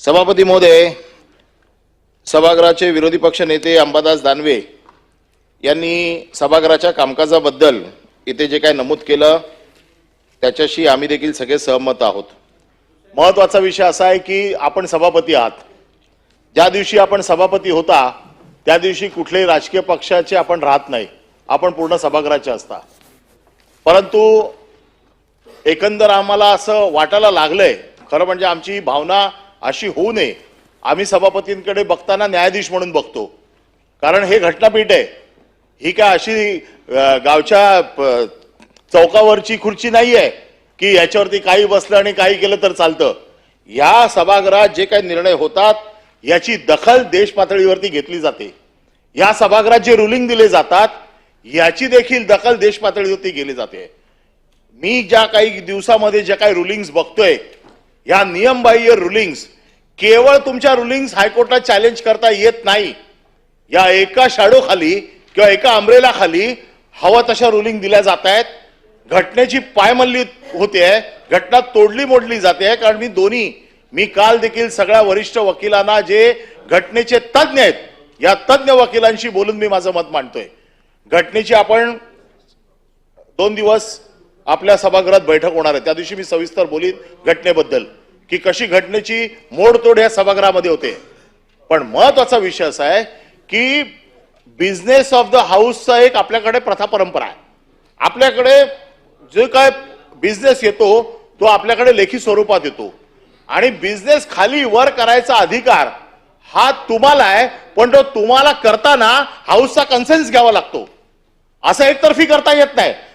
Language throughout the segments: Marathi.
सभापती महोदय सभागृहाचे विरोधी पक्ष नेते अंबादास दानवे यांनी सभागृहाच्या कामकाजाबद्दल इथे जे काय नमूद केलं त्याच्याशी आम्ही देखील सगळे सहमत आहोत. महत्त्वाचा विषय असा आहे की आपण सभापती आहात. ज्या दिवशी आपण सभापती होता त्या दिवशी कुठल्याही राजकीय पक्षाचे आपण राहत नाही. आपण पूर्ण सभागृहाचे असता. परंतु एकंदर आम्हाला असं वाटायला लागलंय खरं म्हणजे आमची भावना अशी होऊ नये. आम्ही सभापतींकडे बघताना न्यायाधीश म्हणून बघतो. कारण हे घटनापीठ आहे. ही काय अशी गावच्या प- चौकावरची खुर्ची नाही आहे की याच्यावरती काही बसलं आणि काही केलं तर चालतं. या सभागृहात जे काही निर्णय होतात याची दखल देश पातळीवरती घेतली जाते. या सभागृहात जे रुलिंग दिले जातात याची देखील दखल देश पातळीवरती केली जाते. मी ज्या काही दिवसामध्ये ज्या काही रुलिंग्स बघतोय या नियमबाह्य रुलिंग्स केवळ तुमच्या रुलिंग्स हायकोर्टात चॅलेंज करता येत नाही. या एका शाडो खाली किंवा एका अमरेला खाली हवा तशा रुलिंग दिल्या जात आहेत. घटनेची पायमल्ली होते घटना तोडली मोडली जाते कारण मी दोन्ही मी काल देखील सगळ्या वरिष्ठ वकिलांना जे घटनेचे तज्ज्ञ आहेत या तज्ज्ञ वकिलांशी बोलून मी माझं मत मांडतोय. घटनेची आपण दोन दिवस आपल्या सभागृहात बैठक होणार आहे. त्या दिवशी मी सविस्तर बोलीन घटनेबद्दल. की कशी घटनेची मोडतोड या सभागृहामध्ये होते. पण महत्त्वाचा विषय असा आहे की बिझनेस ऑफ द हाऊसचा एक आपल्याकडे प्रथा परंपरा आहे. आपल्याकडे जो काय बिझनेस येतो तो आपल्याकडे लेखी स्वरूपात येतो. आणि बिझनेस खाली वर करायचा अधिकार हा तुम्हाला आहे पण तो तुम्हाला करताना हाऊसचा कन्सेन्स घ्यावा लागतो. असं एकतर्फी करता येत नाही.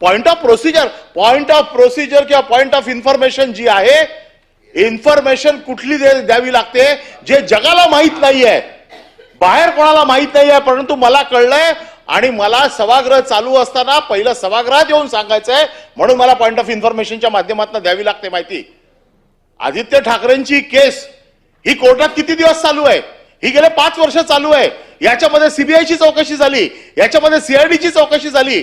point of procedure point of procedure किंवा पॉइंट ऑफ इन्फॉर्मेशन जी आहे इन्फॉर्मेशन कुठली दे- द्यावी लागते जे जगाला माहीत नाहीये. बाहेर कोणाला माहीत नाहीये परंतु मला कळलंय आणि मला सभागृह चालू असताना पहिलं सभागृहात येऊन सांगायचंय म्हणून मला पॉइंट ऑफ इन्फॉर्मेशनच्या माध्यमातून द्यावी लागते माहिती. आदित्य ठाकरेंची केस ही कोर्टात किती दिवस चालू आहे? ही गेले पाच वर्ष चालू आहे. याच्यामध्ये सीबीआयची चौकशी झाली. याच्यामध्ये सीआयडीची चौकशी झाली.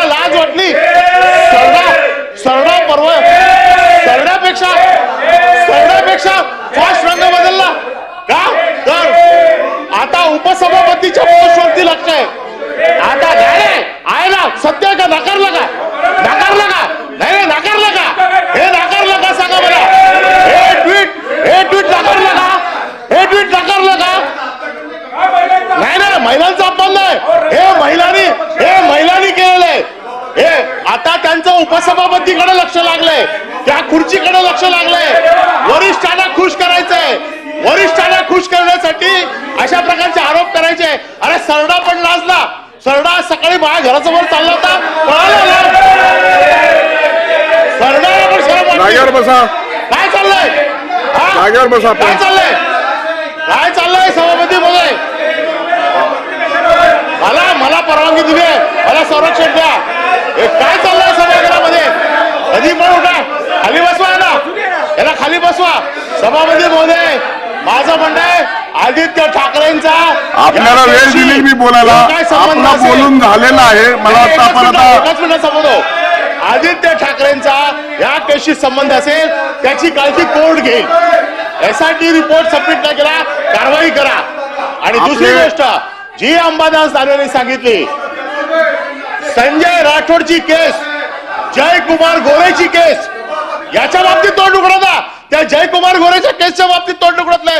लाज वाटली सरडा सरडा पर्व सरड्यापेक्षा सरड्यापेक्षा फास्ट रंग बदलला. का? तर आता उपसभापतीच्या पोस्ट वरती लक्ष आहे आता नाही नाही, आहे ना सत्य आहे का नाकारलं का नाकारलं का नाही नाही नाकारलं का हे नाकारलं का सांगा मला हे ट्विट हे ट्विट नाकारलं का हे ट्विट नाकारलं का नाही नाही महिलांचा अपमान नाही हे महिलांनी हे महिलांनी केलेलं आहे हे आता त्यांचं उपसभापतीकडे लक्ष लागलंय. त्या खुर्चीकडे लक्ष लागलंय. वरिष्ठांना खुश करायचंय. वरिष्ठांना खुश करण्यासाठी अशा प्रकारचे आरोप करायचे. अरे सरडा पण लाजला. सरडा सकाळी माझ्या घरासमोर चालला होता. सरडाला पण शरम बसा. काय चाललंय? बसा. काय चाललंय? काय चाललंय सभापती मध्ये मला मला परवानगी दिली आहे मला संरक्षण द्या हे काय चाललंय सभागृहामध्ये कधी पण उठा खाली बसवा ना याला खाली बसवा सभापती महोदय माझं म्हणणं आहे आदित्य ठाकरेंचा आपल्याला वेळ दिली मी बोलायला. आपला? बोलून झालेला आहे. मला वाटतं आपण आता आदित्य ठाकरेंचा या केसशी संबंध असेल त्याची काळजी कोर्ट घेईल. एसआयटी रिपोर्ट सबमिट नाही केला कारवाई करा. आणि दुसरी गोष्ट जी अंबादास दानवेने सांगितली संजय राठोडची केस जयकुमार गोरेची केस याच्या बाबतीत तोंड उघडता त्या जयकुमार गोरेच्या केसच्या बाबतीत तोंड उघडत नाही.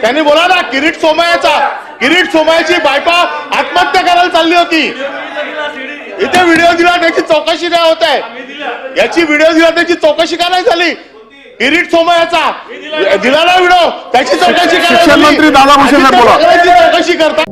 त्यांनी बोला ना किरीट सोमयाचा किरीट सोमयाची बायको आत्महत्या करायला चालली होती. इथे व्हिडिओ दिला त्याची चौकशी नाही होत आहे? याची व्हिडिओ दिला त्याची चौकशी का नाही झाली? किरीट सोमयाचा दिला ना व्हिडिओ त्याची चौकशी का नाही शिक्षण झाली? मंत्री दादा चौकशी करता